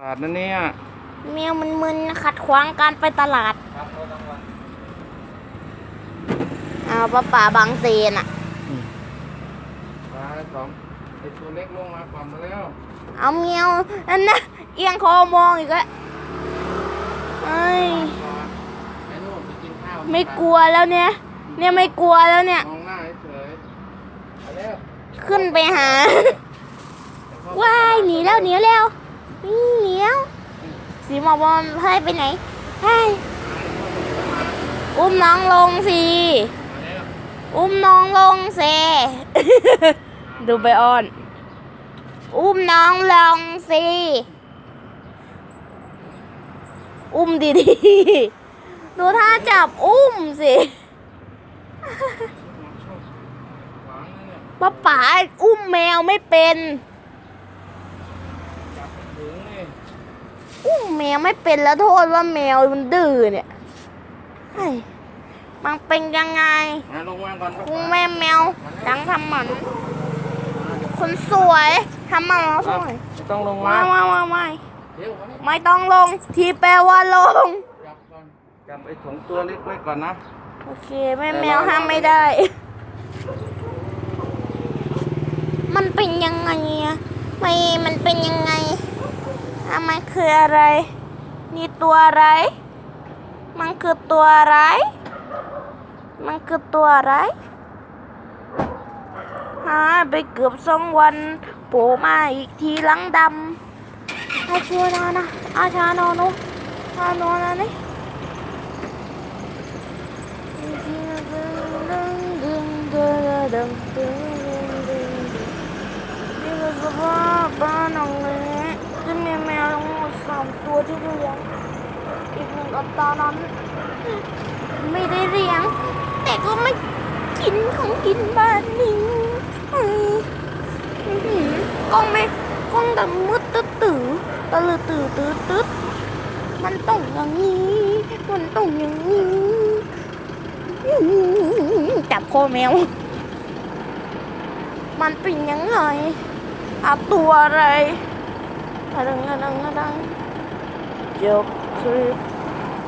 ตลาดนั่นเนี่ยแมวมันมึนขัดขวางการไปตลาดครับรถรางวัลเอาป้าป่าบางเซนอะปลาสองไอตัวเล็กลงมาก่อนมาแล้วเอาแมวอันนะเอียงคอมองอีกแล้วเอ้ยก่อนไอ้นู่นไปกินข้าวไม่กลัวแล้วเนี่ย เนี่ยไม่กลัวแล้วเนี่ย มองหน้าเฉยๆไปแล้วขึ้นไปหา ว้ายหนีแล้วหนีแล้วนี่หนีแล้ว สีหมอกบอลให้ไปไหนให้อุ้มน้องลงสิมาแล้วอุ้มน้องลงเซ ดูไปออน อุ้มน้องลงสิอุ้มดีๆ ดูท่าจับอุ้มสิขวางนั่นเนี่ยป้าป๋าอุ้มแมวไม่เป็น จับไม่ถึงนี่ อุ้มแมวไม่เป็นแล้วโทษว่าแมวมันดื้อเนี่ยเฮ้ยมันเป็นยังไงมาลงมาก่อนคุณแม่แมวดังทำหมันคนสวยทำหมันแล้วสวยไม่ต้องลงมาไม่ไม่ไม่ไม่เดี๋ยวก่อนนี่ไม่ต้องลง ทีแปลว่าลง จับก่อนจับไอ้สองตัวเล็กไว้ก่อนนะ โอเคแม่แมวห้ามไม่ได้ มันเป็นยังไงอะไม่มันเป็นยังไง อะมันคืออะไร นี่ตัวอะไร มันคือตัวอะไร มันคือตัวอะไรหายไปเกือบสองวันโผล่มาอีกทีหลังดำอาชัวนานะอาชานอนุอาโนนะนี่นี่คือสภาพบ้านหลังนี้จะมีแมวทั้งหมดสามตัว ที่เลี้ยง อีกหนึ่งอัตรานั้นไม่ได้เลี้ยง แต่ก็ไม่กินของกินบ้านนี้กล้องไม่กล้องดำมืดตื้อตื้อตะลือตื้อตื้อตื้อมันต้องอย่างนี้ มันต้องอย่างนี้ จับคอแมว มันเป็นยังไงอาตัวอะไรอะดังอะดังอะดัง จบคลิป